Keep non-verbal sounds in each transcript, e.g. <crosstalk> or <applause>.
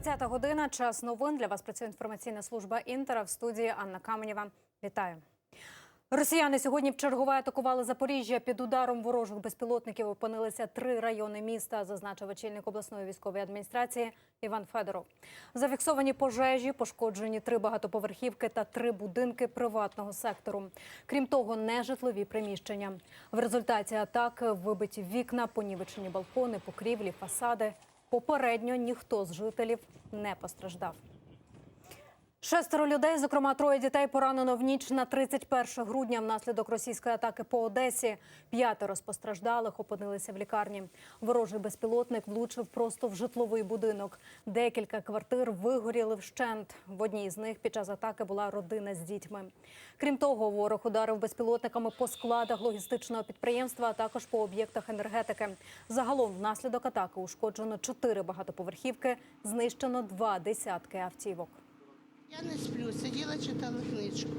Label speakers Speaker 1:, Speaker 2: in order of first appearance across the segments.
Speaker 1: 20 година. Час новин для вас працює інформаційна служба Інтера в студії Анна Каменєва. Вітаю. Росіяни сьогодні в чергове атакували Запоріжжя. Під ударом ворожих безпілотників опинилися три райони міста, зазначив очільник обласної військової адміністрації Іван Федоров. Зафіксовані пожежі, пошкоджені три багатоповерхівки та три будинки приватного сектору. Крім того, нежитлові приміщення. В результаті атаки вибиті вікна, понівечені балкони, покрівлі, фасади. Попередньо ніхто з жителів не постраждав. Шестеро людей, зокрема троє дітей, поранено в ніч на 31 грудня внаслідок російської атаки по Одесі. П'ятеро з постраждалих опинилися в лікарні. Ворожий безпілотник влучив просто в житловий будинок. Декілька квартир вигоріли вщент. В одній з них під час атаки була родина з дітьми. Крім того, ворог ударив безпілотниками по складах логістичного підприємства, а також по об'єктах енергетики. Загалом внаслідок атаки ушкоджено чотири багатоповерхівки, знищено два десятки автівок.
Speaker 2: Я не сплю, сиділа, читала книжку.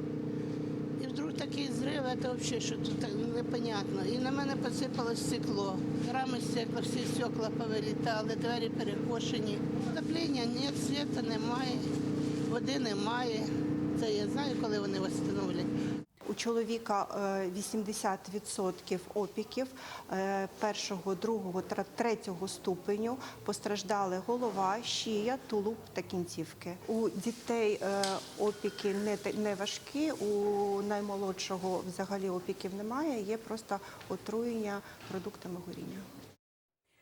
Speaker 2: І вдруг такий зрив, це взагалі що тут так непонятно. І на мене посипалось стекло. Рами стекла, всі стекла повилітали, двері перекошені. Отоплення ні, світу немає, води немає. Це я знаю, коли вони встановлять.
Speaker 3: Чоловіка е, 80% опіків е, першого, другого та третього ступеню постраждали голова, шия, тулуб та кінцівки. У дітей е, опіки не важкі, у наймолодшого взагалі опіків немає, є просто отруєння продуктами горіння.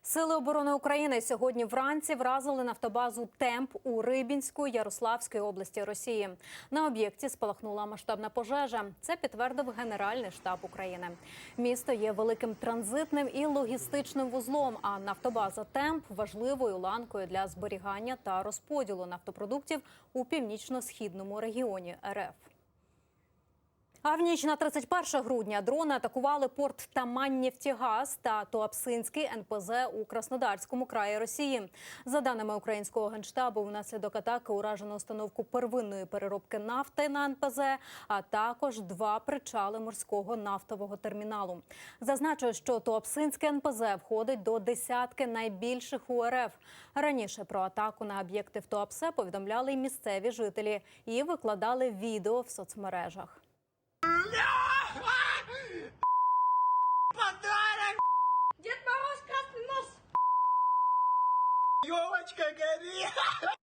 Speaker 1: Сили оборони України сьогодні вранці вразили нафтобазу Темп у Рибінську Ярославської області Росії. На об'єкті спалахнула масштабна пожежа. Це підтвердив Генеральний штаб України. Місто є великим транзитним і логістичним вузлом. А нафтобаза Темп важливою ланкою для зберігання та розподілу нафтопродуктів у північно-східному регіоні РФ. А в ніч на 31 грудня дрони атакували порт Тамань-Нефтігаз та Туапсинський НПЗ у Краснодарському краї Росії. За даними українського генштабу, внаслідок атаки уражено установку первинної переробки нафти на НПЗ, а також два причали морського нафтового терміналу. Зазначу, що Туапсинське НПЗ входить до десятки найбільших у РФ. Раніше про атаку на об'єкти в Туапсе повідомляли й місцеві жителі і викладали відео в соцмережах.
Speaker 4: Дед Мороз красный нос.
Speaker 5: Елочка гори! <laughs>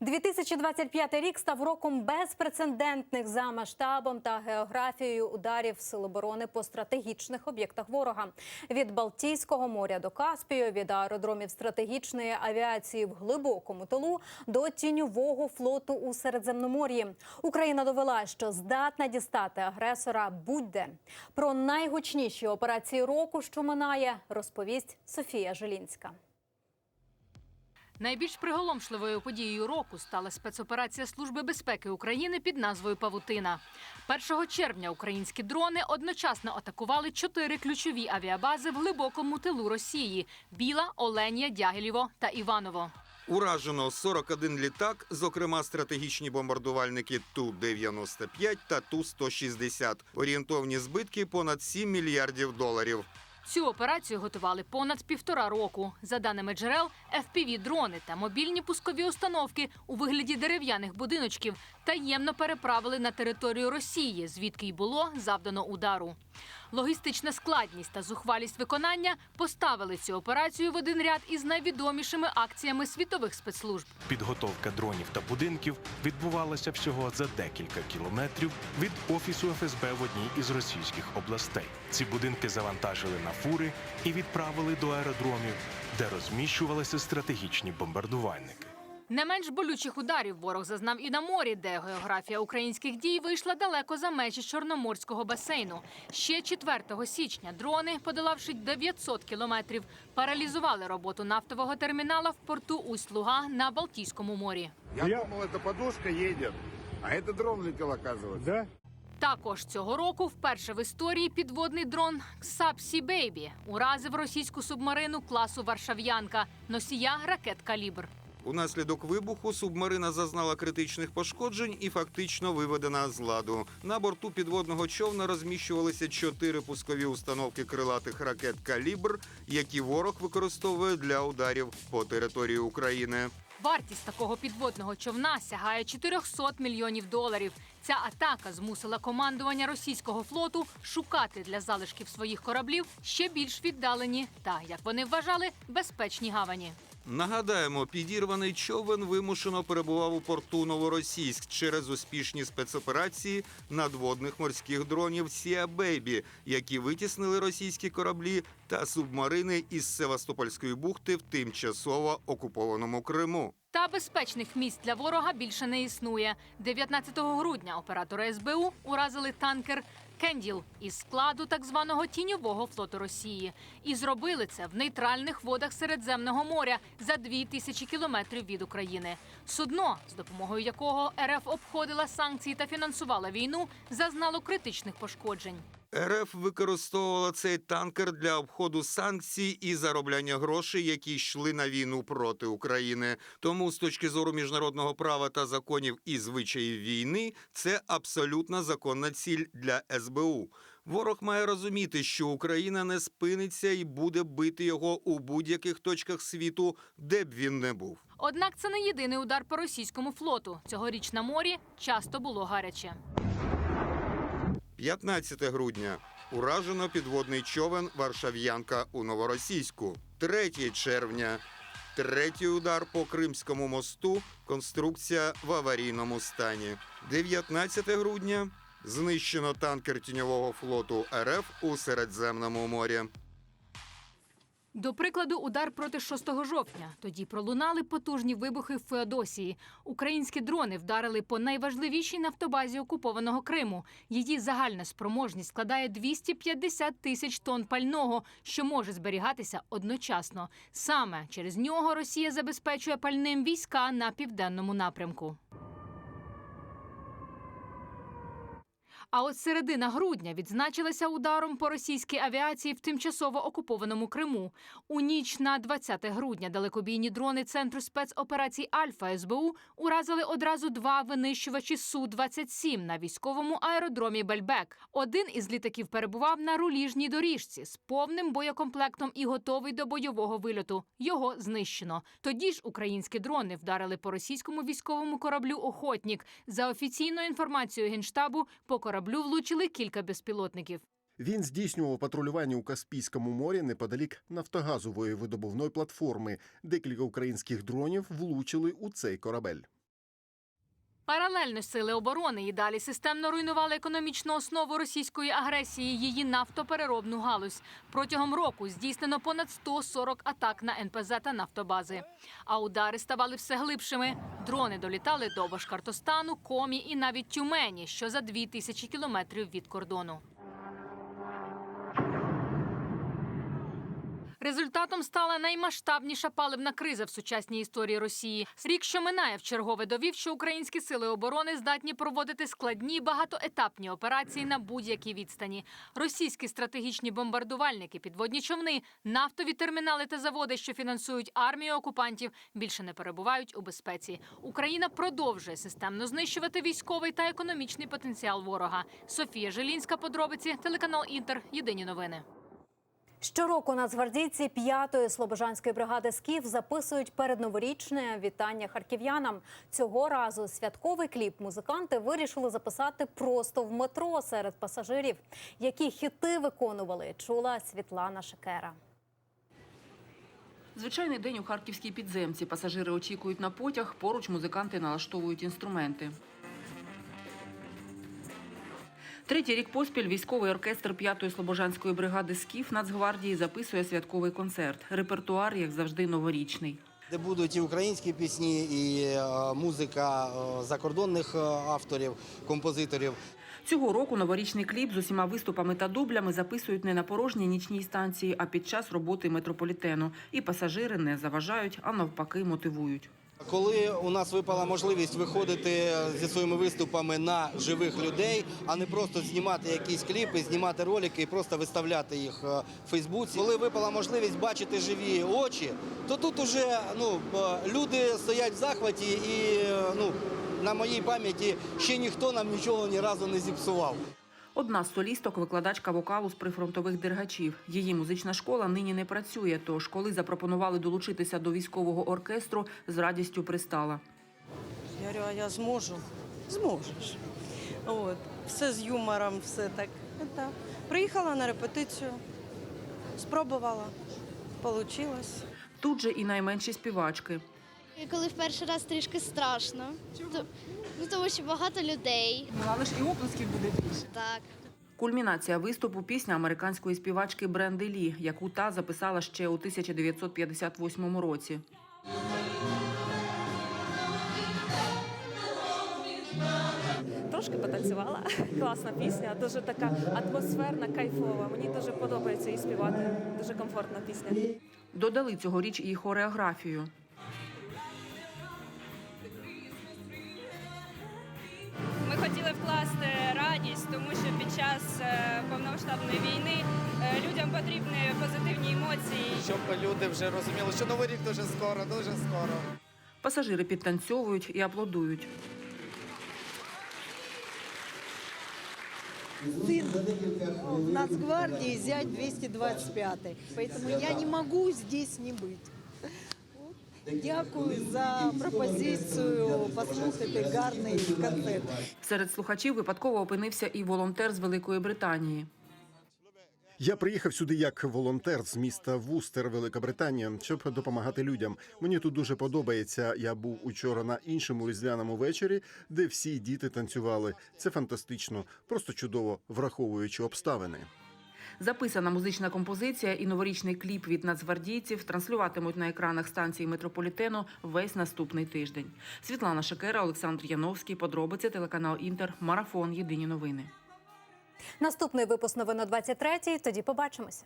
Speaker 1: 2025 рік став роком безпрецедентних за масштабом та географією ударів Сил оборони по стратегічних об'єктах ворога від Балтійського моря до Каспію, від аеродромів стратегічної авіації в глибокому тилу до тіньового флоту у Середземномор'ї. Україна довела, що здатна дістати агресора будь-де. Про найгучніші операції року, що минає, розповість Софія Жилінська.
Speaker 6: Найбільш приголомшливою подією року стала спецоперація Служби безпеки України під назвою Павутина. 1 червня українські дрони одночасно атакували чотири ключові авіабази в глибокому тилу Росії: Біла, Оленя, Дягілєво та Іваново.
Speaker 7: Уражено 41 літак, зокрема стратегічні бомбардувальники Ту-95 та Ту-160. Орієнтовні збитки понад 7 мільярдів доларів.
Speaker 6: Цю операцію готували понад півтора року. За даними джерел, FPV-дрони та мобільні пускові установки у вигляді дерев'яних будиночків таємно переправили на територію Росії, звідки й було завдано удару. Логістична складність та зухвалість виконання поставили цю операцію в один ряд із найвідомішими акціями світових спецслужб.
Speaker 8: Підготовка дронів та будинків відбувалася всього за декілька кілометрів від офісу ФСБ в одній із російських областей. Ці будинки завантажили на фури і відправили до аеродромів, де розміщувалися стратегічні бомбардувальники.
Speaker 6: Не менш болючих ударів ворог зазнав і на морі, де географія українських дій вийшла далеко за межі Чорноморського басейну. Ще 4 січня дрони, подолавши 900 кілометрів, паралізували роботу нафтового термінала в порту Усть-Луга на Балтійському морі.
Speaker 9: Я, думал, это подушка едет, а это дрон летел, оказывается. Да?
Speaker 6: Також цього року вперше в історії підводний дрон Сапсі Бейбі уразив російську субмарину класу Варшав'янка, носія ракет Калібр.
Speaker 7: Унаслідок вибуху субмарина зазнала критичних пошкоджень і фактично виведена з ладу. На борту підводного човна розміщувалися чотири пускові установки крилатих ракет «Калібр», які ворог використовує для ударів по території України.
Speaker 6: Вартість такого підводного човна сягає 400 мільйонів доларів. Ця атака змусила командування російського флоту шукати для залишків своїх кораблів ще більш віддалені та, як вони вважали, безпечні гавані.
Speaker 7: Нагадаємо, підірваний човен вимушено перебував у порту Новоросійськ через успішні спецоперації надводних морських дронів Сіа Бейбі, які витіснили російські кораблі та субмарини із Севастопольської бухти в тимчасово окупованому Криму.
Speaker 6: Та безпечних місць для ворога більше не існує. 19 грудня оператори СБУ уразили танкер Кенділ із складу так званого тіньового флоту Росії. І зробили це в нейтральних водах Середземного моря за дві тисячі кілометрів від України. Судно, з допомогою якого РФ обходила санкції та фінансувала війну, зазнало критичних пошкоджень.
Speaker 7: РФ використовувала цей танкер для обходу санкцій і заробляння грошей, які йшли на війну проти України. Тому, з точки зору міжнародного права та законів і звичаїв війни, це абсолютно законна ціль для СБУ. Ворог має розуміти, що Україна не спиниться і буде бити його у будь-яких точках світу, де б він не був.
Speaker 6: Однак це не єдиний удар по російському флоту. Цьогоріч на морі часто було гаряче.
Speaker 7: 15 грудня. Уражено підводний човен Варшав'янка у Новоросійську. 3 червня. Третій удар по Кримському мосту. Конструкція в аварійному стані. 19 грудня. Знищено танкер тіньового флоту РФ у Середземному морі.
Speaker 6: До прикладу, удар проти 6 жовтня. Тоді пролунали потужні вибухи в Феодосії. Українські дрони вдарили по найважливішій нафтобазі окупованого Криму. Її загальна спроможність складає 250 тисяч тонн пального, що може зберігатися одночасно. Саме через нього Росія забезпечує пальним війська на південному напрямку. А от середина грудня відзначилася ударом по російській авіації в тимчасово окупованому Криму. У ніч на 20 грудня далекобійні дрони Центру спецоперацій Альфа СБУ уразили одразу два винищувачі Су-27 на військовому аеродромі Бельбек. Один із літаків перебував на руліжній доріжці з повним боєкомплектом і готовий до бойового вильоту. Його знищено. Тоді ж українські дрони вдарили по російському військовому кораблю Охотнік. За офіційною інформацією генштабу, по кораблю влучили кілька безпілотників.
Speaker 5: Він здійснював патрулювання у Каспійському морі неподалік нафтогазової видобувної платформи. Декілька українських дронів влучили у цей корабель.
Speaker 6: Паралельно сили оборони і далі системно руйнували економічну основу російської агресії, її нафтопереробну галузь. Протягом року здійснено понад 140 атак на НПЗ та нафтобази. А удари ставали все глибшими. Дрони долітали до Башкортостану, Комі і навіть Тюмені, що за дві тисячі кілометрів від кордону. Результатом стала наймасштабніша паливна криза в сучасній історії Росії. Рік, що минає, вчергове довів, що українські сили оборони здатні проводити складні багатоетапні операції на будь-якій відстані. Російські стратегічні бомбардувальники, підводні човни, нафтові термінали та заводи, що фінансують армію окупантів, більше не перебувають у безпеці. Україна продовжує системно знищувати військовий та економічний потенціал ворога. Софія Желінська, подробиці, телеканал Інтер. Єдині новини.
Speaker 1: Щороку нацгвардійці 5-ї слобожанської бригади СКІФ записують передноворічне вітання харків'янам. Цього разу святковий кліп музиканти вирішили записати просто в метро серед пасажирів. Які хіти виконували, чула Світлана Шекера.
Speaker 10: Звичайний день у харківській підземці. Пасажири очікують на потяг, поруч музиканти налаштовують інструменти. Третій рік поспіль військовий оркестр 5-ї слобожанської бригади «Скіф» Нацгвардії записує святковий концерт. Репертуар, як завжди, новорічний.
Speaker 11: де будуть і українські пісні, і е, музика е, закордонних е, авторів, композиторів.
Speaker 10: Цього року новорічний кліп з усіма виступами та дублями записують не на порожній нічній станції, а під час роботи метрополітену. І пасажири не заважають, а навпаки мотивують.
Speaker 11: Коли у нас випала можливість виходити зі своїми виступами на живих людей, а не просто знімати якісь кліпи, знімати ролики і просто виставляти їх е, в Фейсбуці. Коли випала можливість бачити живі очі, то тут уже ну е, люди стоять в захваті, і е, ну на моїй пам'яті ще ніхто нам нічого ні разу не зіпсував.
Speaker 10: Одна з солісток – викладачка вокалу з прифронтових дергачів. Її музична школа нині не працює, тож коли запропонували долучитися до військового оркестру, з радістю пристала.
Speaker 12: Я говорю, а я зможу? Зможеш. От. Все з юмором, все так. Это. Приїхала на репетицію, спробувала, получилось.
Speaker 10: Тут же і найменші співачки.
Speaker 4: Коли в перший раз трішки страшно. То- ну, тому що багато людей.
Speaker 10: Ну, але ж і оплесків буде більше.
Speaker 4: Так.
Speaker 10: Кульмінація виступу – пісня американської співачки Бренди Лі, яку та записала ще у 1958 році.
Speaker 13: Трошки потанцювала. <laughs> Класна пісня, дуже така атмосферна, кайфова. Мені дуже подобається її співати. Дуже комфортна пісня.
Speaker 10: Додали цьогоріч і хореографію.
Speaker 13: Вкласти радість, тому що під час е, повномасштабної війни е, людям потрібні позитивні емоції.
Speaker 11: Щоб люди вже розуміли, що новий рік дуже скоро, дуже скоро.
Speaker 10: Пасажири підтанцьовують і аплодують.
Speaker 12: В Нацгвардии зять 225-й, поэтому я не могу здесь не быть. Дякую за пропозицію послухати гарний концерт.
Speaker 10: Серед слухачів випадково опинився і волонтер з Великої Британії.
Speaker 5: Я приїхав сюди як волонтер з міста Вустер, Велика Британія, щоб допомагати людям. Мені тут дуже подобається. Я був учора на іншому різдвяному вечорі, де всі діти танцювали. Це фантастично, просто чудово, враховуючи обставини.
Speaker 10: Записана музична композиція і новорічний кліп від нацгвардійців транслюватимуть на екранах станції метрополітену весь наступний тиждень. Світлана Шакера, Олександр Яновський. Подробиці телеканал Інтер. Марафон. Єдині новини.
Speaker 1: Наступний випуск новин о 23-й. Тоді побачимося.